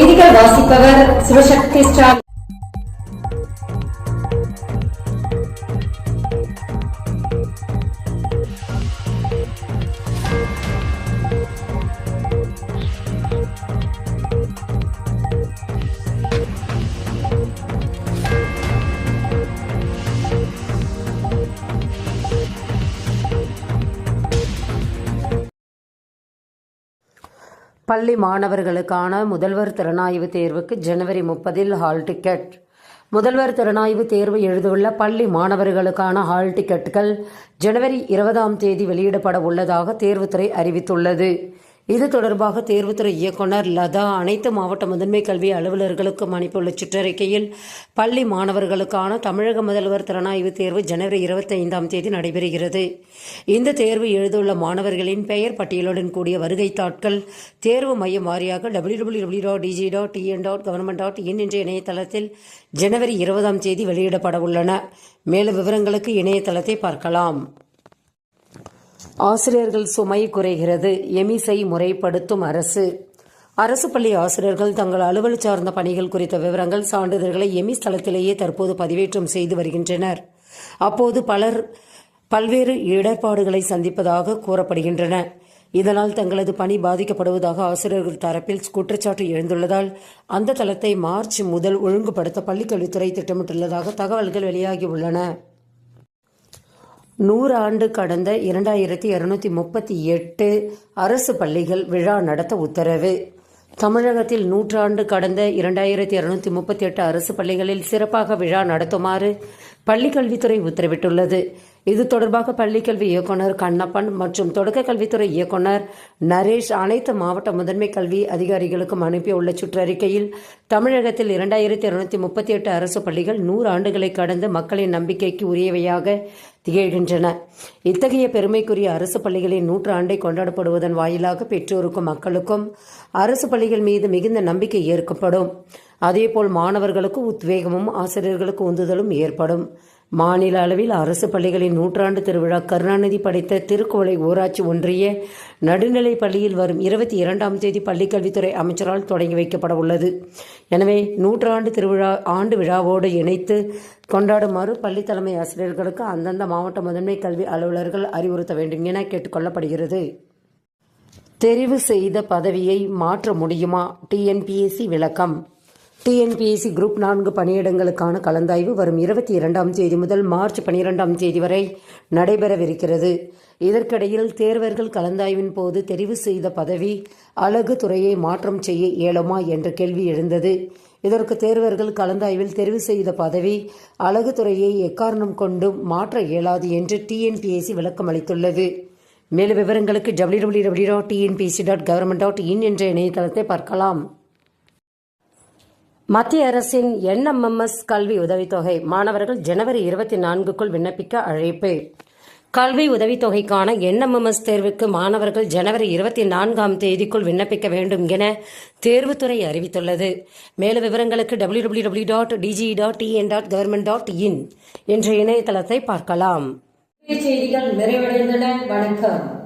செய்திகள் வாசிப்பவர் சிவசக்தி ஸ்டாலின் பள்ளி மாணவர்களுக்கான முதல்வர் திறனாய்வு தேர்வுக்கு ஜனவரி முப்பதில் ஹால் டிக்கெட். முதல்வர் திறனாய்வு தேர்வு எழுதவுள்ள பள்ளி மாணவர்களுக்கான ஹால் டிக்கெட்டுகள் ஜனவரி இருபதாம் தேதி வெளியிடப்பட உள்ளதாக தேர்வுத்துறை அறிவித்துள்ளது. இது தொடர்பாக தேர்வுத்துறை இயக்குனர் லதா அனைத்து மாவட்ட முதன்மை கல்வி அலுவலர்களுக்கும் அனுப்பியுள்ள சுற்றறிக்கையில் பள்ளி மாணவர்களுக்கான தமிழக முதல்வர் திறனாய்வு தேர்வு ஜனவரி இருபத்தி ஐந்தாம் தேதி நடைபெறுகிறது. இந்த தேர்வு எழுதியுள்ள மாணவர்களின் பெயர் பட்டியலுடன் கூடிய வருகை தாட்கள் தேர்வு மையம் வாரியாக W W W dot D G dot T N dot government dot in என்ற இணையதளத்தில் ஜனவரி இருபதாம் தேதி வெளியிடப்பட உள்ளன. மேலும் விவரங்களுக்கு இணையதளத்தை பார்க்கலாம். ஆசிரியர்கள் சுமை குறைகிறது. எமிசை முறைப்படுத்தும் அரசு. அரசு பள்ளி ஆசிரியர்கள் தங்கள் அலுவல் சார்ந்த பணிகள் குறித்த விவரங்கள் சான்றிதழ்களை எமிஸ் தளத்திலேயே தற்போது பதிவேற்றம் செய்து வருகின்றனர். அப்போது பலர் பல்வேறு இடர்பாடுகளை சந்திப்பதாக கூறப்படுகின்றன. இதனால் தங்களது பணி பாதிக்கப்படுவதாக ஆசிரியர்கள் தரப்பில் குற்றச்சாட்டு எழுந்துள்ளதால் அந்த தளத்தை மார்ச் முதல் ஒழுங்குபடுத்த பள்ளிக்கல்வித்துறை திட்டமிட்டுள்ளதாக தகவல்கள் வெளியாகியுள்ளன நூறு ஆண்டு கடந்த இரண்டாயிரத்தி இருநூத்தி முப்பத்தி எட்டு அரசு பள்ளிகள் விழா நடத்த உத்தரவு. தமிழகத்தில் நூற்றாண்டு கடந்த இரண்டாயிரத்தி இருநூத்தி முப்பத்தி எட்டு அரசு பள்ளிகளில் சிறப்பாக விழா நடத்துமாறு பள்ளிக்கல்வித்துறை உத்தரவிட்டுள்ளது. இது தொடர்பாக பள்ளிக்கல்வி இயக்குனர் கண்ணப்பன் மற்றும் தொடக்க கல்வித்துறை இயக்குனர் நரேஷ் அனைத்து மாவட்ட முதன்மை கல்வி அதிகாரிகளுக்கும் அனுப்பியுள்ள சுற்றறிக்கையில் தமிழகத்தில் இரண்டாயிரத்தி இருநூத்தி முப்பத்தி எட்டு அரசு பள்ளிகள் நூறு ஆண்டுகளை கடந்து மக்களின் நம்பிக்கைக்கு உரியவையாக திகழ்கின்றன. இத்தகைய பெருமைக்குரிய அரசு பள்ளிகளின் நூற்றாண்டை கொண்டாடப்படுவதன் வாயிலாக பெற்றோருக்கும் மக்களுக்கும் அரசு பள்ளிகள் மீது மிகுந்த நம்பிக்கை ஏற்கப்படும் அதேபோல் மாணவர்களுக்கு உத்வேகமும் ஆசிரியர்களுக்கு உந்துதலும் ஏற்படும். மாநில அளவில் அரசு பள்ளிகளின் நூற்றாண்டு திருவிழா கருணாநிதி படைத்த திருக்குவளை ஊராட்சி ஒன்றிய நடுநிலை பள்ளியில் வரும் இருபத்தி இரண்டாம் தேதி பள்ளிக்கல்வித்துறை அமைச்சரால் தொடங்கி வைக்கப்பட உள்ளது. எனவே நூற்றாண்டு திருவிழா ஆண்டு விழாவோடு இணைத்து கொண்டாடுமாறு பள்ளி தலைமை ஆசிரியர்களுக்கு அந்தந்த மாவட்ட முதன்மை கல்வி அலுவலர்கள் அறிவுறுத்த வேண்டும் என கேட்டுக்கொள்ளப்படுகிறது தெரிவு செய்த பதவியை மாற்ற முடியுமா? டிஎன்பிஎஸ்சி விளக்கம். டிஎன்பிஎஸ்சி குரூப் நான்கு பணியிடங்களுக்கான கலந்தாய்வு வரும் இருபத்தி இரண்டாம் தேதி முதல் மார்ச் பனிரெண்டாம் தேதி வரை நடைபெறவிருக்கிறது. இதற்கிடையில் தேர்வர்கள் கலந்தாய்வின் போது தெரிவு செய்த பதவி அழகு துறையை மாற்றம் செய்ய இயலுமா என்ற கேள்வி எழுந்தது. இதற்கு தேர்வர்கள் கலந்தாய்வில் தெரிவு செய்த பதவி அழகு துறையை எக்காரணம் கொண்டும் மாற்ற இயலாது என்று டிஎன்பிஎஸ்சி விளக்கம் அளித்துள்ளது. மேலும் விவரங்களுக்கு W W W dot T N P S C dot government dot in என்ற இணையதளத்தை பார்க்கலாம். மத்திய அரசின் என்எம்எம்எஸ் கல்வி உதவித்தொகை மாணவர்கள் ஜனவரி இருபத்தி நான்குக்குள் விண்ணப்பிக்க அழைப்பு. கல்வி உதவித்தொகைக்கான என்எம்எம்எஸ் தேர்வுக்கு மாணவர்கள் ஜனவரி இருபத்தி நான்காம் தேதிக்குள் விண்ணப்பிக்க வேண்டும் என தேர்வுத்துறை அறிவித்துள்ளது. மேலும் விவரங்களுக்கு W W W dot D G dot E N dot government dot in என்ற இணையதளத்தை பார்க்கலாம். செய்திகள் நிறைவடைந்தன. வணக்கம்.